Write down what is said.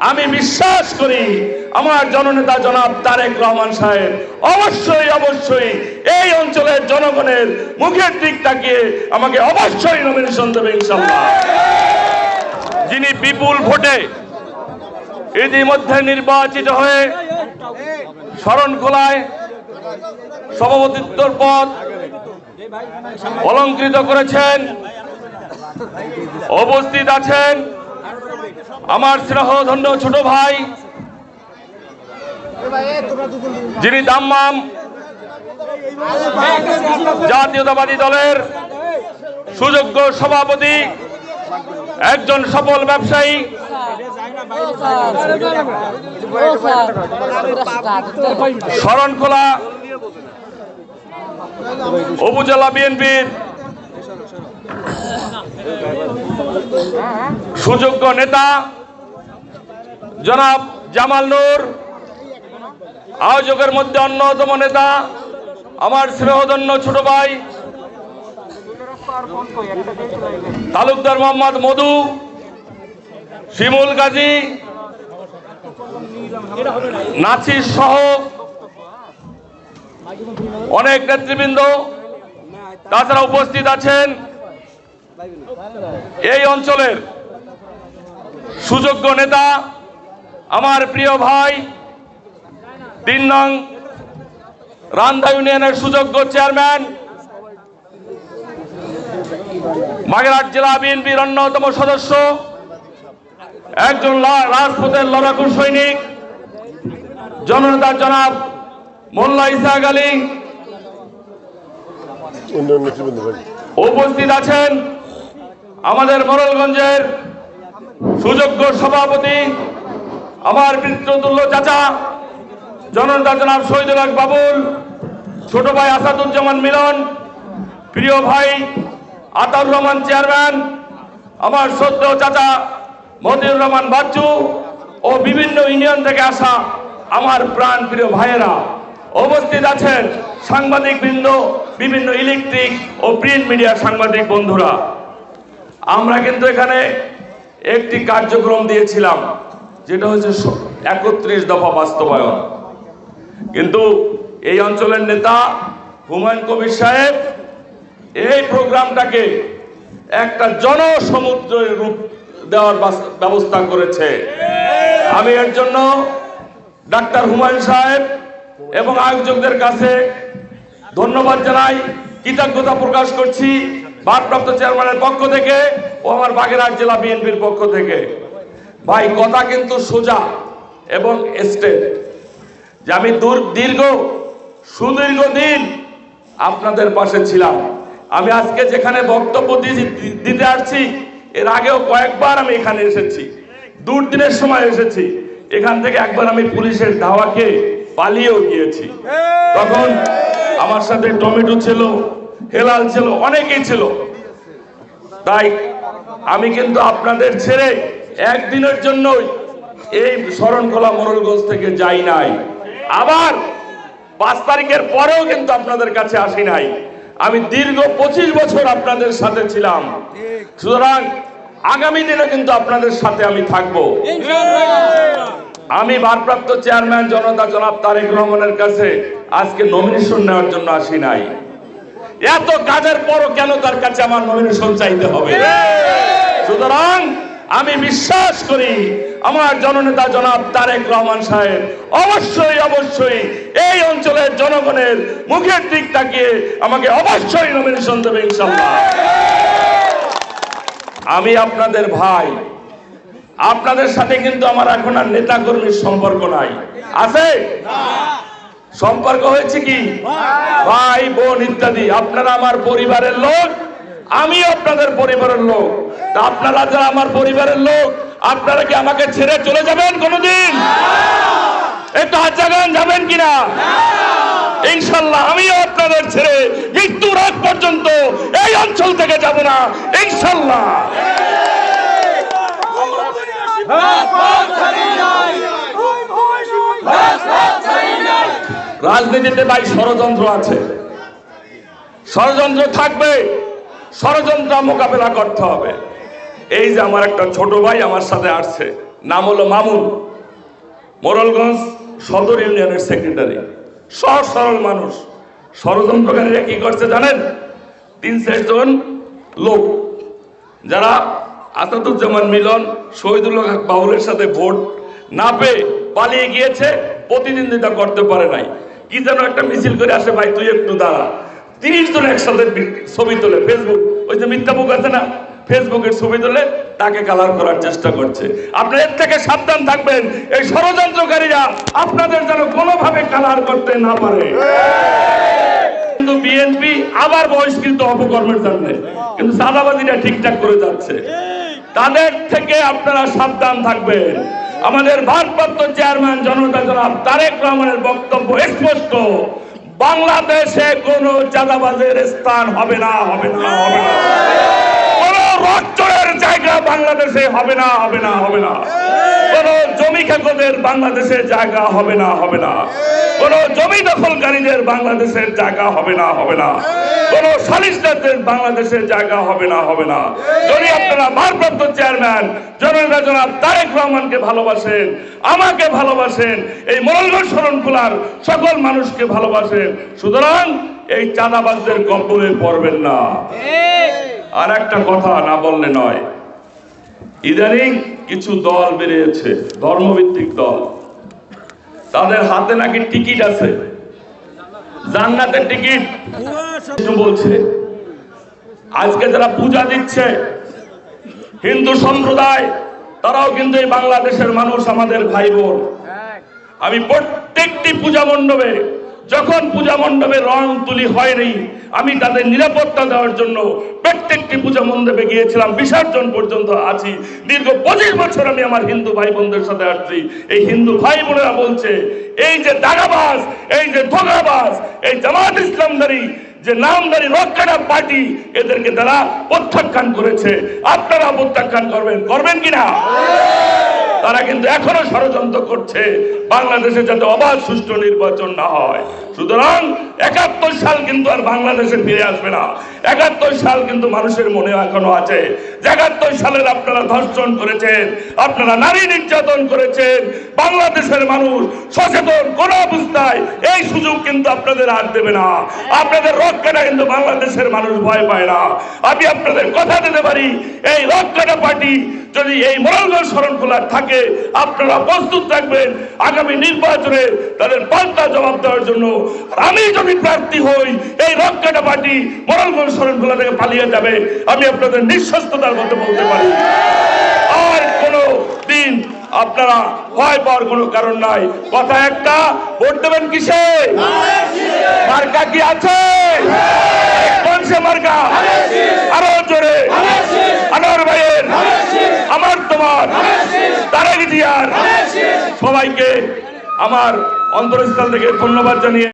আমি বিশ্বাস করি আমার জননেতা জনাব তারেক রহমান সাহেব অবশ্যই অবশ্যই এই অঞ্চলের জনগণের মুখের দিক তাকিয়ে আমাকে অবশ্যই নমিনেশন দেবে ইনশাল্লাহ যিনি বিপুল ভোটে ইতিমধ্যে নির্বাচিত হয়ে শরণখোলায় সভাপতিত্বর পদ অলঙ্কৃত করেছেন, উপস্থিত আছেন আমার স্নেহধন্য ছোট ভাই, যিনি দাম্মাম জাতীয়তাবাদী দলের সুযোগ্য সভাপতি, একজন সফল ব্যবসায়ী। শরণখোলা উপজেলা বিএনপির সুযোগ্য নেতা জনাব জামাল নূর, আয়োজকের মধ্যে অন্যতম নেতা আমার স্নেহধন্য ছোট ভাই তালুকদার মোহাম্মদ মধু, শিমুল গাজী নাচির সহ অনেক নেতৃবৃন্দ, তাছাড়া উপস্থিত আছেন এই অঞ্চলের সুযোগ্য নেতা আমার প্রিয় ভাই তিন নং রান্দা ইউনিয়নের সুযোগ্য চেয়ারম্যান বাগেরহাট জেলা বিএনপির অন্যতম সদস্য একজন লা- রাজপথের লড়াকু সৈনিক জননেতা জনাব মোল্লা ইসাক আলী। উপস্থিত আছেন আমাদের মরলগঞ্জের সুযোগ্য সভাপতি, আমার পিতৃতুল্য চাচা, জনতা জনাব শহীদুল বাবুল, ছোট ভাই আসাদুজ্জামান মিলন, প্রিয় ভাই আতাউর রহমান চেয়ারম্যান, আমার সদ্য চাচা মতিউর রহমান বাচ্চু ও বিভিন্ন ইউনিয়ন থেকে আসা আমার প্রাণ প্রিয় ভাইয়েরা, উপস্থিত আছেন সাংবাদিক বৃন্দ বিভিন্ন ইলেকট্রিক ও প্রিন্ট মিডিয়ার সাংবাদিক বন্ধুরা। আমরা কিন্তু এখানে একটি কার্যক্রম দিয়েছিলাম, যেটা হচ্ছে একত্রিশ দফা বাস্তবায়ন। কিন্তু এই অঞ্চলের নেতা হুমায়ুন কবির সাহেব এই প্রোগ্রামটাকে একটা জনসমুদ্রের রূপ দেওয়ার ব্যবস্থা করেছে। আমি এর জন্য ডাক্তার হুমায়ুন সাহেব এবং আয়োজকদের কাছে ধন্যবাদ জানাই, কৃতজ্ঞতা প্রকাশ করছি। ভারপ্রাপ্ত চেয়ারম্যানের পক্ষ থেকে ও আমার বাগেরহাট জেলা বিএনপির পক্ষ থেকে। ভাই, কথা কিন্তু সোজা এবং স্টেট যে আমি দূর দীর্ঘ, সুদীর্ঘ দিন আপনাদের পাশে ছিলাম। আমি আজকে যেখানে বক্তব্য দিতে আসছি, এর আগেও কয়েকবার আমি এখানে এসেছি। দুর্দিনের সময় এসেছি। এখান থেকে একবার আমি পুলিশের ধাওয়াকে পালিয়েও গিয়েছি। তখন আমার সাথে টমেটো ছিল হেলাল ছিল, অনেকেই ছিল। তাই আমি কিন্তু আপনাদের ছেড়ে একদিনের জন্যই এই শরণখোলা মোরলগঞ্জ থেকে যাই নাই। আবার পাঁচ তারিখের পরেও কিন্তু আপনাদের কাছে আসি নাই। আমি দীর্ঘ পঁচিশ বছর আপনাদের সাথে ছিলাম। সুতরাং আগামী দিনে কিন্তু আপনাদের সাথে আমি থাকব। আমি ভারপ্রাপ্ত চেয়ারম্যান জনতা জনাব তারেক রহমানের কাছে আজকে নমিনেশন নেওয়ার জন্য আসি নাই। এত কাজের পরও কেন তার কাছে আমার নমিনেশন চাইতে হবে? সুতরাং আমি বিশ্বাস করি, আমার জননেতা জনাব তারেক রহমান সাহেব অবশ্যই অবশ্যই এই অঞ্চলের জনগণের মুখের দিক তাকিয়ে আমাকে অবশ্যই নমিনেশন দেবে ইনশাল্লাহ আমি আপনাদের ভাই, আপনাদের সাথে কিন্তু আমার এখন আর নেতা কর্মীর সম্পর্ক নাই। আছে? সম্পর্ক হয়েছে কি? ভাই। বোন ইত্যাদি। আপনারা আমার পরিবারের লোক আমি আপনাদের পরিবারের লোক। আপনারা যারা আমার পরিবারের লোক আপনারা কি আমাকে ছেড়ে চলে যাবেন কোনোদিন? একটু হাত জাগান যাবেন কিনা? ইনশাল্লাহ আমিও আপনাদের ছেড়ে মৃত্যুর আগ পর্যন্ত এই অঞ্চল থেকে যাব না। ইনশাল্লাহ। রাজনীতিতে ভাই ষড়যন্ত্র আছে। ষড়যন্ত্র থাকবে, ষড়যন্ত্র মোকাবেলা করতে হবে। এই যে আমার একটা ছোট ভাই আমার সাথে আসছে, নাম হলো মামুন। মোরলগঞ্জ সদর ইউনিয়নের সেক্রেটারি। সহজ সরল মানুষ। ষড়যন্ত্রকারীরা কি করছে জানেন? তিন চারজন লোক, যারা আসাদুজ্জামান মিলন শহীদুল্লাহ হক বাবুলের সাথে ভোট না পেয়ে পালিয়ে গিয়েছে, প্রতিদ্বন্দ্বিতা করতে পারে নাই। কি যেন একটা মিছিল করে আসে ভাই, তুই একটু দাঁড়া। তিরিশ জন একসাথে ছবি তোলে ফেসবুক ওই যে মিথ্যা বুক আছে না ফেসবুকের ছবি তোলে, তাকে কালার করার চেষ্টা করছে। আপনার এর থেকে সাবধান থাকবেন। এই ষড়যন্ত্রকারীরা আপনাদের যেন কোনোভাবে কালার করতে না পারে। কিন্তু বিএনপি আবার বহিষ্কৃত অপকর্মের জন্য। কিন্তু সাদাবাদীরা ঠিকঠাক করে যাচ্ছে। তাদের থেকে আপনারা সাবধান থাকবেন। আমাদের ভারপ্রাপ্ত চেয়ারম্যান জনতা জনাব তারেক রহমানের বক্তব্য স্পষ্ট। বাংলাদেশে কোন চাঁদাবাজের স্থান হবে না হবে না হবে না। কোনো রক্তের জায়গা বাংলাদেশে হবে না হবে না হবে না। কোন জমি খেকোদের বাংলাদেশের জায়গা হবে না হবে না। কোন জমি দখলকারীদের বাংলাদেশের জায়গা হবে না হবে না। কোন সালিশদারদের বাংলাদেশের জায়গা হবে না হবে না। যদি আপনারা ভারপ্রাপ্ত চেয়ারম্যান জনতা জনাব তারেক রহমানকে ভালোবাসেন আমাকে ভালোবাসেন এই মরলগঞ্জ শরণখোলার সকল মানুষকে ভালোবাসেন সুতরাং এই চাঁদাবাজদের কবলে পড়বেন না। আর একটা কথা না বললে নয়। ইদানিং কিছু দল বেরিয়েছে, ধর্মভিত্তিক দল। তাদের হাতে নাকি টিকিট আছে। জান্নাতের টিকিট। বলছে। আজকে যারা পূজা দিচ্ছে, হিন্দু সম্প্রদায়, তারাও কিন্তু এই বাংলাদেশের মানুষ, আমাদের ভাই বোন। আমি প্রত্যেকটি পূজা মণ্ডপে যখন পূজা মণ্ডপে রং তুলি হয়নি, আমি তাদের নিরাপত্তা দেওয়ার জন্য প্রত্যেকটি পূজা মণ্ডপে গিয়েছিলাম, বিসর্জন পর্যন্ত আছি। দীর্ঘ পঁচিশ বছর আমি আমার হিন্দু ভাই বোনদের সাথে আসছি এই হিন্দু ভাই বোনেরা বলছে, এই যে দাগাবাজ, এই যে ধোগাবাজ এই জামাত ইসলামদারি, যে নামদারি রক্ষাটা পার্টি, এদেরকে তারা প্রত্যাখ্যান করেছে। আপনারা প্রত্যাখ্যান করবেন। করবেন কিনা তারা কিন্তু এখনও ষড়যন্ত্র করছে। বাংলাদেশে যাতে অবাধ সুষ্ঠু নির্বাচন না হয়। সুতরাং একাত্তর সাল কিন্তু আর বাংলাদেশে ফিরে আসবে না। একাত্তর সাল কিন্তু মানুষের মনে এখনও আছে একাত্তর সালের আপনারা ধর্ষণ করেছেন, আপনারা নারী নির্যাতন করেছেন, বাংলাদেশের মানুষ সচেতন কোন অবস্থায় এই সুযোগ কিন্তু আপনাদের আর দেবে না। আপনাদের রক্ষাটা কিন্তু বাংলাদেশের মানুষ ভয় পায় না। আমি আপনাদের কথা দিতে পারি, এই রক্ষাটা পার্টি যদি এই মরলগঞ্জ শরণখোলার থাকে, আপনারা প্রস্তুত থাকবেন আগামী নির্বাচনে তাদের পাল্টা জবাব দেওয়ার জন্য। আমি যদি প্রার্থী হই, এই রক্ষাটা পার্টি মরলগঞ্জ শরণখোলা থেকে পালিয়ে যাবে, আমি আপনাদের নিঃস্বস্ততার মধ্যে বলতে পারি। আর কোনো দিন আপনারা ভয় পাওয়ার কোনো কারণ নাই। কথা একটা, ভোট দেবেন কিসে? মার্কা কি আছে? কোন সে মার্কা? আরও জোরে। আনোয়ার ভাইয়ের আমার তোমার তারেক জিয়ার সবাইকে আমার অন্তরস্থল থেকে ধন্যবাদ জানিয়ে